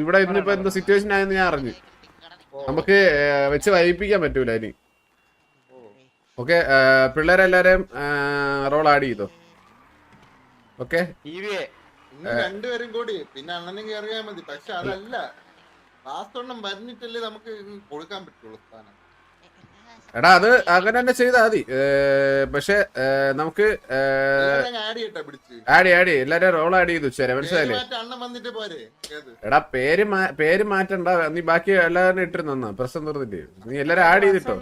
ഇവിടെ ഇന്നിപ്പോ എന്താ സിറ്റുവേഷൻ ആയെന്ന് ഞാൻ അറിഞ്ഞു. നമുക്ക് വെച്ച് വൈപ്പിക്കാൻ പറ്റൂല ഇനി. ഓക്കെ പിള്ളേരെല്ലാരെയും റോൾ ആഡ് ചെയ്തോ? ഓക്കെ? രണ്ടുപേരും കൂടി. പിന്നെ അണ്ണനും കയറിയാൽ മതി. പക്ഷെ അതല്ല ലാസ്റ്റ് ഒന്നും വരുന്നിട്ടല്ലേ നമുക്ക് കൊടുക്കാൻ പറ്റുള്ളൂ സ്ഥാനം. എടാ അത് അങ്ങനെ തന്നെ ചെയ്താൽ മതി പക്ഷെ നമുക്ക് ആഡ് ആഡ് എല്ലാരും റോൾ ആഡ് ചെയ്തു ചേരാ മനസ്സിലായില്ലേ? അണ്ണൻ വന്നിട്ട് പോരെ. എടാ പേര് പേര് മാറ്റണ്ട. നീ ബാക്കി എല്ലാവരും ഇട്ടിരുന്ന പ്രശ്നം തീർന്നിട്ട് നീ എല്ലാരും ആഡ് ചെയ്തിട്ടോ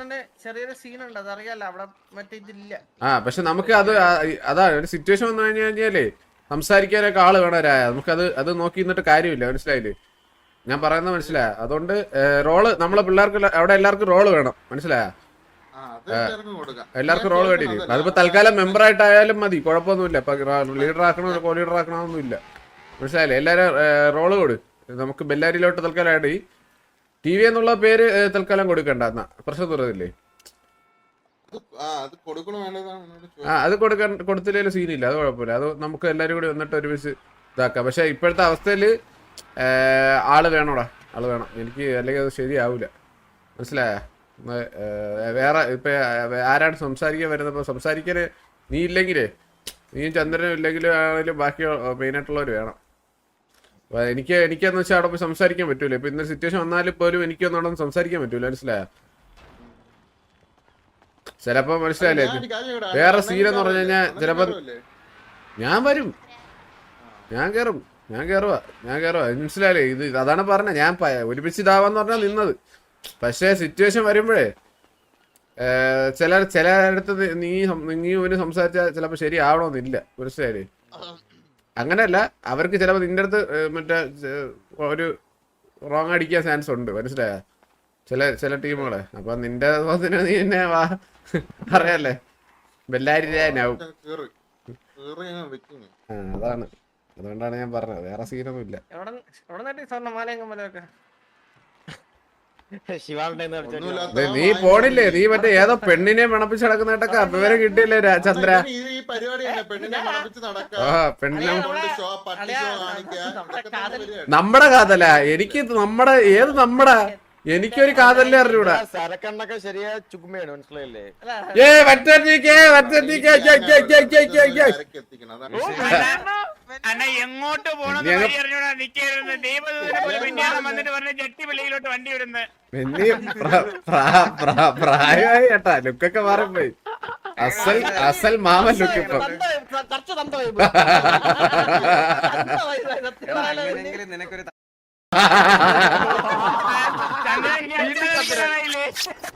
ചെറിയൊരു സീൻ ഉണ്ട് അതറിയാലോ അവിടെ മറ്റേ ഇതില്ല. ആ പക്ഷെ നമുക്ക് അത് അതാ ഒരു സിറ്റുവേഷൻ വന്നു കഴിഞ്ഞു കഴിഞ്ഞാലേ സംസാരിക്കാനൊക്കെ ആൾ വേണവരായ. നമുക്ക് നമുക്കത് അത് നോക്കി നിന്നിട്ട് കാര്യമില്ല മനസ്സിലായില്ലേ? ഞാൻ പറയുന്നത് മനസ്സിലായ. അതുകൊണ്ട് റോൾ നമ്മളെ പിള്ളേർക്ക് അവിടെ എല്ലാവർക്കും റോൾ വേണം. മനസ്സിലായ? എല്ലാവർക്കും റോൾ എല്ലാവർക്കും റോൾ വേണ്ടി അതിപ്പോ തൽക്കാലം മെമ്പർ ആയിട്ടായാലും മതി. കുഴപ്പമൊന്നുമില്ല. ഇപ്പൊ ലീഡർ ആക്കണോ കോ ലീഡർ ആക്കണമെന്നൊന്നുമില്ല മനസ്സിലായില്ലേ? എല്ലാരും റോൾ കൊടു. നമുക്ക് ബെല്ലാരിയിലോട്ട് തൽക്കാലം ആയിട്ട് ടി വി എന്നുള്ള പേര് തൽക്കാലം കൊടുക്കണ്ട. എന്നാ പ്രശ്നം തീർന്നില്ലേ എന്നോട് ആ അത് കൊടുക്കാൻ കൊടുത്തില്ലേലും സീനില്ല അത് കുഴപ്പമില്ല. അത് നമുക്ക് എല്ലാരും കൂടി വന്നിട്ട് ഒരുമിച്ച് ഇതാക്കാം. പക്ഷെ ഇപ്പോഴത്തെ അവസ്ഥയിൽ ആൾ വേണോടാ. ആൾ വേണം. എനിക്ക് അല്ലെങ്കിൽ അത് ശരിയാവൂല. മനസ്സിലായ? വേറെ ഇപ്പൊ ആരാണ് സംസാരിക്കാൻ വരുന്നത്? ഇപ്പൊ സംസാരിക്കാൻ നീ ഇല്ലെങ്കിലേ നീയും ചന്ദ്രനും ഇല്ലെങ്കിലും ആണെങ്കിലും ബാക്കി മെയിനായിട്ടുള്ളവർ വേണം. അപ്പൊ എനിക്ക് എനിക്കെന്ന് വെച്ചാൽ അവിടെ പോയി സംസാരിക്കാൻ പറ്റൂല. ഇപ്പൊ ഇന്നൊരു സിറ്റുവേഷൻ വന്നാലും പോലും എനിക്കൊന്നും അവിടെ സംസാരിക്കാൻ പറ്റൂല. മനസ്സിലായ? ചിലപ്പോ മനസ്സിലായില്ലേ? വേറെ സീനെന്ന് പറഞ്ഞു കഴിഞ്ഞാൽ ചിലപ്പോ- ഞാൻ വരും. ഞാൻ കേറും ഞാൻ കയറുക ഞാൻ കയറുക മനസ്സിലായില്ലേ? ഇത് അതാണ് പറഞ്ഞത്. ഞാൻ ഒരുമിച്ച് ഇതാവാന്ന് പറഞ്ഞാൽ നിന്നത്. പക്ഷേ സിറ്റുവേഷൻ വരുമ്പോഴേ ചില ചിലയിടത്ത് നീ സം- നീ ഇവന് സംസാരിച്ചാൽ ചിലപ്പോൾ ശരിയാവണമെന്നില്ല മനസ്സിലായി അങ്ങനെയല്ല അവർക്ക് ചിലപ്പോൾ നിന്റെ അടുത്ത് മറ്റേ ഒരു റോങ് അടിക്കാൻ ചാൻസ് ഉണ്ട്. മനസ്സിലായ? ചില ചില ടീമുകളെ. അപ്പൊ നിന്റെ നീ എന്നെ വാ അറിയാല്ലേ ബെല്ലാരി രാനാവും കേറ്. കേറി അങ്ങ് വെക്കുന്നു. ആ, അതാണ്. അതുകൊണ്ടാണ് ഞാൻ പറഞ്ഞത്. വേറെ സീനൊന്നും ഇല്ല നീ പോണില്ലേ? നീ മറ്റേ ഏതോ പെണ്ണിനെ മണപ്പിച്ച് നടക്കുന്നിട്ടൊക്കെ വിവരം കിട്ടിയില്ലേ ചന്ദ്ര? പെണ്ണിനെ. നമ്മടെ കാതല. എനിക്ക് നമ്മടെ ഏത് നമ്മടാ എനിക്കൊരു കാതല്ലേ അറിഞ്ഞൂടാ സരക്കണ്ണൊക്കെ ശരിയാ ചുക്കുമയാണ് മനസ്സിലായില്ലേ ഏ അണ്ണ എങ്ങോട്ട് പോണെന്ന് ഇനി അങ്ങ് വഴി അറിഞ്ഞൂടാ നിക്കായിരുന്നു ദൈവദൂതനെ പോലെ വന്നിട്ട് പറഞ്ഞ ജട്ടി വെളിയിലോട്ട് വണ്ടി വിടുന്നത് പിന്നെ പ്ര- പ്ര- പ്ര- പ്രായമായി കേട്ടാ ലുക്കൊക്കെ മാറിപ്പോയി അസൽ അസൽ മാമൻ ലുക്ക് ഇപ്പൊ നിനക്കൊരു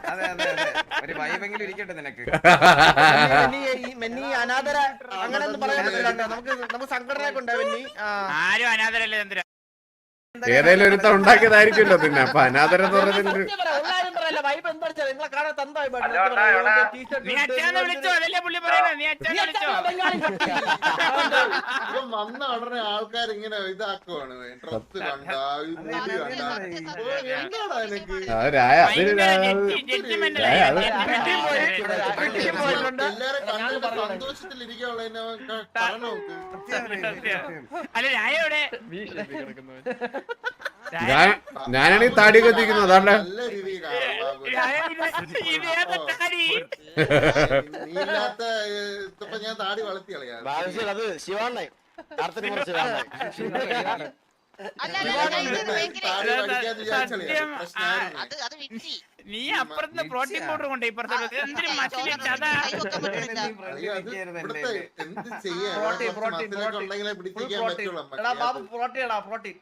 അതെ അതെ അതെ. ഒരു വൈബെങ്കിലും ഇരിക്കട്ടെ നിനക്ക്. മെന്നി അനാഥര അങ്ങനെ ഒന്നും പറയാൻ പറ്റില്ല നമുക്ക് നമുക്ക് സംഘടന കൊണ്ട് മെന്നി ആരും അനാഥരല്ലേ ചന്ദ്ര. ഏതേലും ഒരുത്ത ഉണ്ടാക്കിയതായിരിക്കുമല്ലോ പിന്നെ. അപ്പൊ അനാഥരം തുറന്നിട്ടുണ്ട് വന്ന ഉടനെ ആൾക്കാർ ഇങ്ങനെ ഇതാക്കുവാണ്. ഡ്രസ് കണ്ട മുടി കണ്ട. എന്താടാ. എല്ലാരെ കണ്ടിട്ട്. പറഞ്ഞു. നോക്ക്. അല്ല രായ ഞാൻ ഈ അതാണ്ട് ഇത് ഇതേതാ താടി നീ ഇല്ലാത്ത ഏഹ്, ഞാൻ താടി വളർത്തി അത് കാർത്തിന് കുറച്ച് നീ അപ്പുറത്ത് പ്രോട്ടീൻ പൗഡർ കൊണ്ട് ഇപ്പുറത്ത് എന്തിനു മസിലെ ചത അയ്യോ, അത് ഇവിടുത്തെ എന്ത് ചെയ്യാ പ്രോട്ടീൻ, പ്രോട്ടീൻ, പ്രോട്ടീൻ. ഉണ്ടെങ്കിലേ Full പറ്റുള്ളൂ എടാ ബാബു നമുക്ക്. പ്രോട്ടീൻ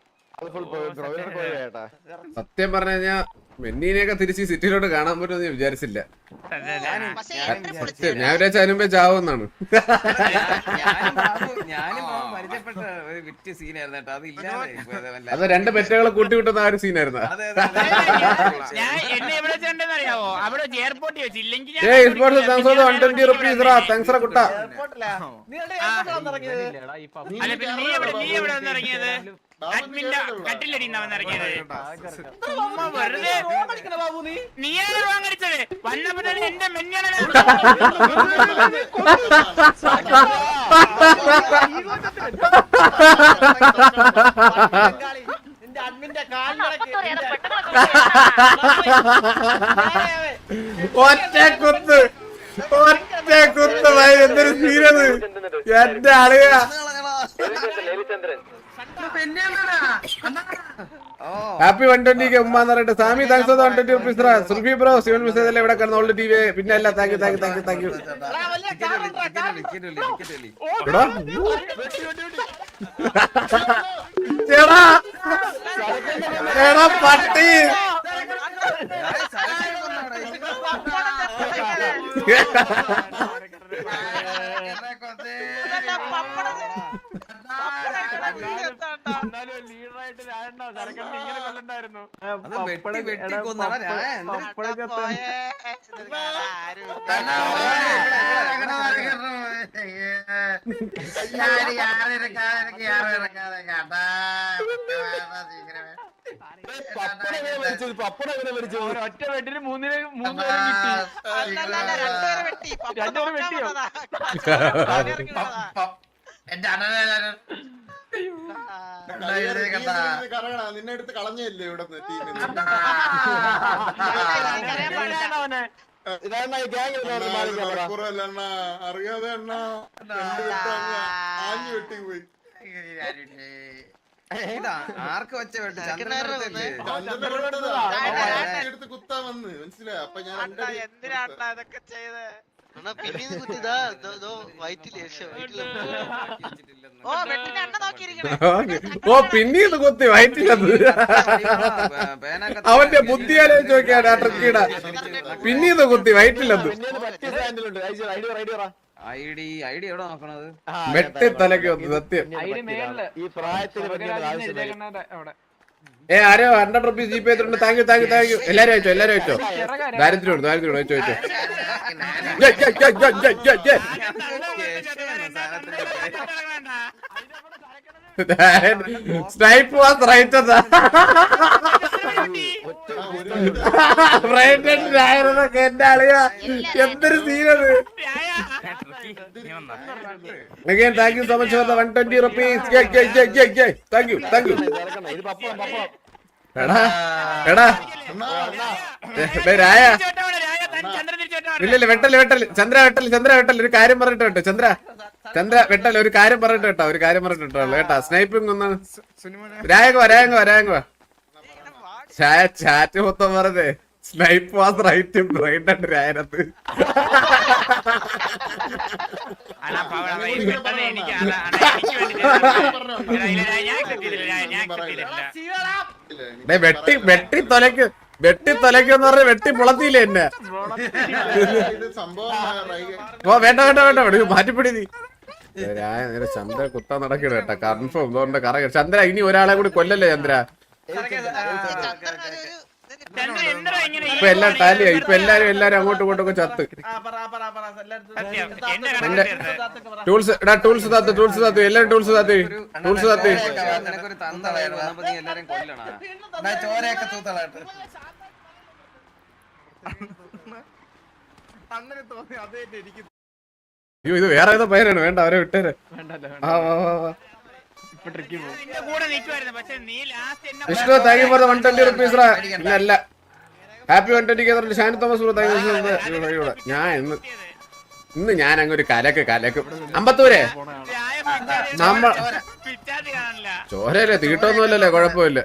സത്യം പറഞ്ഞു കഴിഞ്ഞാ മെന്നീനെയൊക്കെ തിരിച്ച് സിറ്റിയിലോട്ട് കാണാൻ പറ്റുമെന്ന് ഞാൻ വിചാരിച്ചില്ല. ഞാൻ വിചാരിച്ച അതിനുമ്പേ ചാവുന്നാണ് അത് രണ്ട് പെറ്റകളെ കൂട്ടിവിട്ടുന്ന ആ ഒരു സീനായിരുന്നു. കുട്ട. അഡ്മിന്റെ കേറിയിട്ടുള്ളൂ. ഇറങ്ങിയത് ചുമ്മാ വെറുതെ നീ നീയാണ് വന്നപ്പോ തന്നെ എന്റെ മെഞ്ഞാണ് ഒറ്റ കുത്ത് ഒറ്റ കുത്ത് ഭയ എന്തൊരു സീരത് എന്റെ അളിയ ഹാപ്പി വൺ ട്വന്റിക്ക് ഉമ്മാന്ന് പറഞ്ഞിട്ട് Sami thanks one twenty rupees Sulfi bro Sivan message എല്ലാം ഇവിടെ കിടന്ന് ഓൾഡ് ടി വി പിന്നെ അല്ല thank you thank you thank you thank you ചേടാ. എടാ പട്ടി. എന്നാലും ലീഡറായിട്ട് ഞാനെണ്ണ സരക്കണ്ണ ഇങ്ങനെ കൊല്ലണ്ടായിരുന്നു അത് വെട്ടി വെട്ടി കൊന്നടാ ഞാൻ എന്തൊരു ഒറ്റ വെട്ടിന് മൂന്നിന് മൂന്ന് പേരും കിട്ടി രണ്ടുപേരെ വെട്ടിയോ? എന്റെ. കരയണ നിന്നെ എടുത്ത് കളഞ്ഞല്ലേ ഇവിടെ അറിയാതെ വെട്ട് അങ്ങ് ആഞ്ഞു വെട്ടി പോയി ആർക്ക് വെച്ച വെട്ടി? എടുത്ത് കുത്താൻ വന്ന്. മനസ്സിലായി? അപ്പൊ ഞാൻ രണ്ടടി ഇതൊക്കെ ചെയ്ത്? ഓ പിന്നീന്ന് കുത്തി വയറ്റില്ലത് അവന്റെ ബുദ്ധിയാലോ ചോദിക്കാൻ ആ ട്രിക്കിയുടെ പിന്നീട് കുത്തി നോക്കണത്? മെട്ടി തലക്ക് വന്നു സത്യം. ഈ പ്രായത്തിന് ഏ ആരോ ഹൺഡ്രഡ് റുപ്പീസ് ജി പേ ചെയ്തിട്ടുണ്ട് thank you thank you thank you എല്ലാരും അയച്ചോ എല്ലാരും അയച്ചോ? ദാരിദ്ര്യം ദാരിദ്ര്യം അയച്ചോ അയച്ചോ. സ്നൈപ്പ് വാസ് റൈറ്റ് എന്റെ അളിയ. എന്തൊരു സീനത് Again, thank you so much for the 120 rupees. Yeah, yeah, yeah, yeah, yeah. Thank you, thank you. എടാ എടാ. രായ. ചന്ദ്രൻ തിരിച്ചു ഇല്ല ഇല്ല വെട്ടൽ വെട്ടൽ. ചന്ദ്ര വെട്ടൽ ചന്ദ്ര വെട്ടൽ. ഒരു കാര്യം പറഞ്ഞിട്ട് കേട്ടോ ചന്ദ്ര. ചന്ദ്ര വെട്ടൽ ഒരു കാര്യം പറഞ്ഞിട്ട് കേട്ടോ ഒരു കാര്യം പറഞ്ഞിട്ട് കേട്ടോ കേട്ടാ. സ്നൈപ്പിംഗ് ഒന്ന്. രായക വാ ചായ ചാറ്റ് മൊത്തം പറഞ്ഞേ സ്നൈപ്പ് വാസ് റൈറ്റ് റൈറ്റ് ആയിട്ട് രായനത്ത് എനിക്ക്. വെട്ടി വെട്ടി തൊലക്ക് വെട്ടി തൊലക്കെന്ന് പറഞ്ഞ വെട്ടി പുളത്തിയില്ലേ എന്നെ? ഓ വേണ്ട വേണ്ട വേണ്ട വേണ്ട മാറ്റിപ്പിടി നീ. ചന്ദ്ര കുത്താൻ നടക്കണ കേട്ടാ. കൺഫേം കറ ചന്ദ്ര ഇനി ഒരാളെ കൂടി കൊല്ലല്ലേ ചന്ദ്ര? ഇപ്പൊ എല്ലാം ടാലിയായി ഇപ്പൊ എല്ലാരും എല്ലാരും അങ്ങോട്ടും ഇങ്ങോട്ടും ഒക്കെ ചത്ത്. ടൂൾസ് എടാ ടൂൾസ് താത്ത് ടൂൾസ് താത്ത് എല്ലാരും ടൂൾസ് താത്ത് ടൂൾസ് താത്ത് ചോരയൊക്കെ അയ്യോ ഇത് വേറെ ഏതോ പേരാണ് വേണ്ട അവരെ വിട്ടേരെ. ആ വാ വാ വാ Vishnu thank you for one twenty rupees ഇല്ല അല്ല happy one twenty Shani Thomas bro thank you ഞാൻ ഇന്ന് ഇന്ന് ഞാൻ അങ്ങ് ഒരു കലക്ക് കലക്ക്. അമ്പത്തൂരെ? ചായ നമ്മ പിച്ചാത്തി കാണില്ല. ചോരല്ലേ തീട്ടൊന്നുമല്ലല്ലേ കുഴപ്പമില്ല.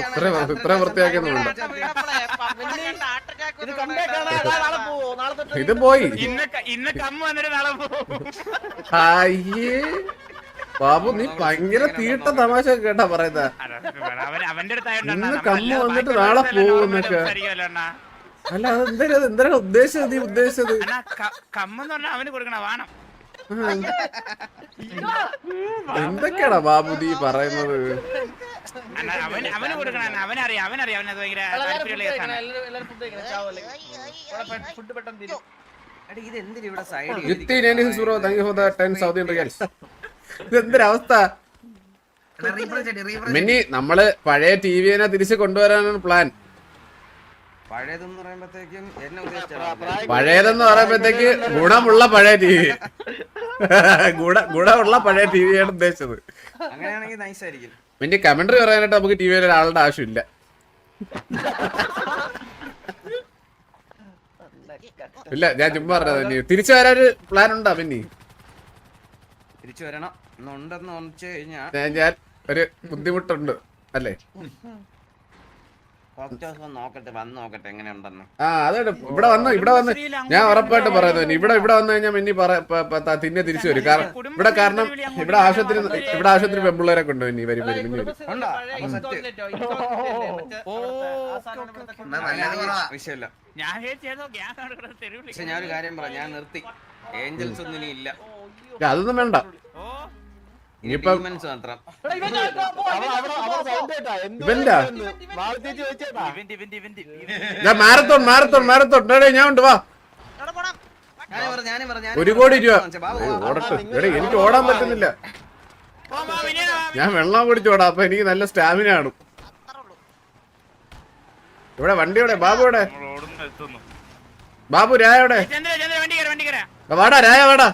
ഇത്ര ഇത്ര attack ഇത് പോയി. ഇന്ന് ക- വന്നിട്ട് നാളെ പോകും അയ്യേ. ബാബു നീ ഭയങ്കര തീട്ട തമാശ കേട്ടാ പറയുന്ന. ഇന്ന് കമ്മ് വന്നിട്ട് നാളെ പോകുന്നൊക്കെ. അല്ല അത് എന്തായാലും എന്തായാലും ഉദ്ദേശിച്ചത് നീ ഉദ്ദേശിച്ചത്? കമ്മെന്ന് പറഞ്ഞാൽ അവന് കൊടുക്കണ വേണം. എന്തൊക്കെയാടാ ബാബു നീ പറയുന്നത്? അവന് കൊടുക്കണ അവനറിയാം അവനറിയാം അവനത് ഭയങ്കര ഫുഡ് പെട്ടെന്ന് ഇത് സൗദി റിയൽസ് ഇതെന്തൊരവസ്ഥ മിന്നി നമ്മൾ പഴയ ടി വിനെ തിരിച്ച് കൊണ്ടുവരാനാണ് പ്ലാൻ പഴയതെന്ന് പറയുമ്പോഴത്തേക്കും എന്നെ ഉദ്ദേശിച്ചാ പഴയതെന്ന് പറയുമ്പോഴത്തേക്ക് ഗുണമുള്ള പഴയ ടി വി. ഗുണ ഗുണമുള്ള പഴയ ടി വിയാണ് ഉദ്ദേശിച്ചത്. അങ്ങനെയാണെങ്കിൽ നൈസ് ആയിരിക്കും. പിന്നെ കമന്ററി പറയാനായിട്ട് നമുക്ക് ടി വിയിൽ ഒരാളുടെ ആവശ്യമില്ല. ഇല്ല ഞാൻ ചുമ്മാ പറഞ്ഞത്. തിരിച്ചു വരാൻ ഒരു പ്ലാൻ ഉണ്ടോ പിന്നെ തിരിച്ചു വരണം. ഞാൻ ഞാൻ ഒരു ബുദ്ധിമുട്ടുണ്ട് അല്ലേ? ഡോക്ടേഴ്സ് നോക്കട്ടെ വന്ന് നോക്കട്ടെ എങ്ങനെയുണ്ടെന്ന്. ആ അതാണ്. ഇവിടെ വന്ന് ഇവിടെ വന്ന് ഞാൻ ഉറപ്പായിട്ട് പറയുന്നു ഇവിടെ ഇവിടെ വന്നു കഴിഞ്ഞാൽ മിന്നി പറ തിന്നെ തിരിച്ചു വരും. കാരണം ഇവിടെ കാരണം ഇവിടെ ആശുപത്രി ഇവിടെ ആശുപത്രി പെമ്പിള്ളേരെ കൊണ്ട് ഇനി വരും വരും ഇനി വരും. ഞാനൊരു കാര്യം പറയാം. ഞാൻ നിർത്തി. ഏഞ്ചൽസ് ഒന്നും ഇല്ല, അതൊന്നും വേണ്ട. മാരത്തോൺ മാരത്തോൺ മാരത്തോൺ ഞാൻ ഉണ്ട് വാ ഒരു കോടി രൂപ ഓടട്ടെ എടേ എനിക്ക് ഓടാൻ പറ്റുന്നില്ല ഞാൻ വെള്ളം കുടിച്ചോടാ അപ്പൊ എനിക്ക് നല്ല സ്റ്റാമിന ആണ് അത്രേ ഉള്ളൂ ഇവിടെ വണ്ടി എവിടെ ബാബു എത്തുന്നു ബാബു രായ എവിടെ ചന്ദ്ര ചന്ദ്ര വണ്ടി കയറി വണ്ടി കയറാ വാടാ രായ വാടാ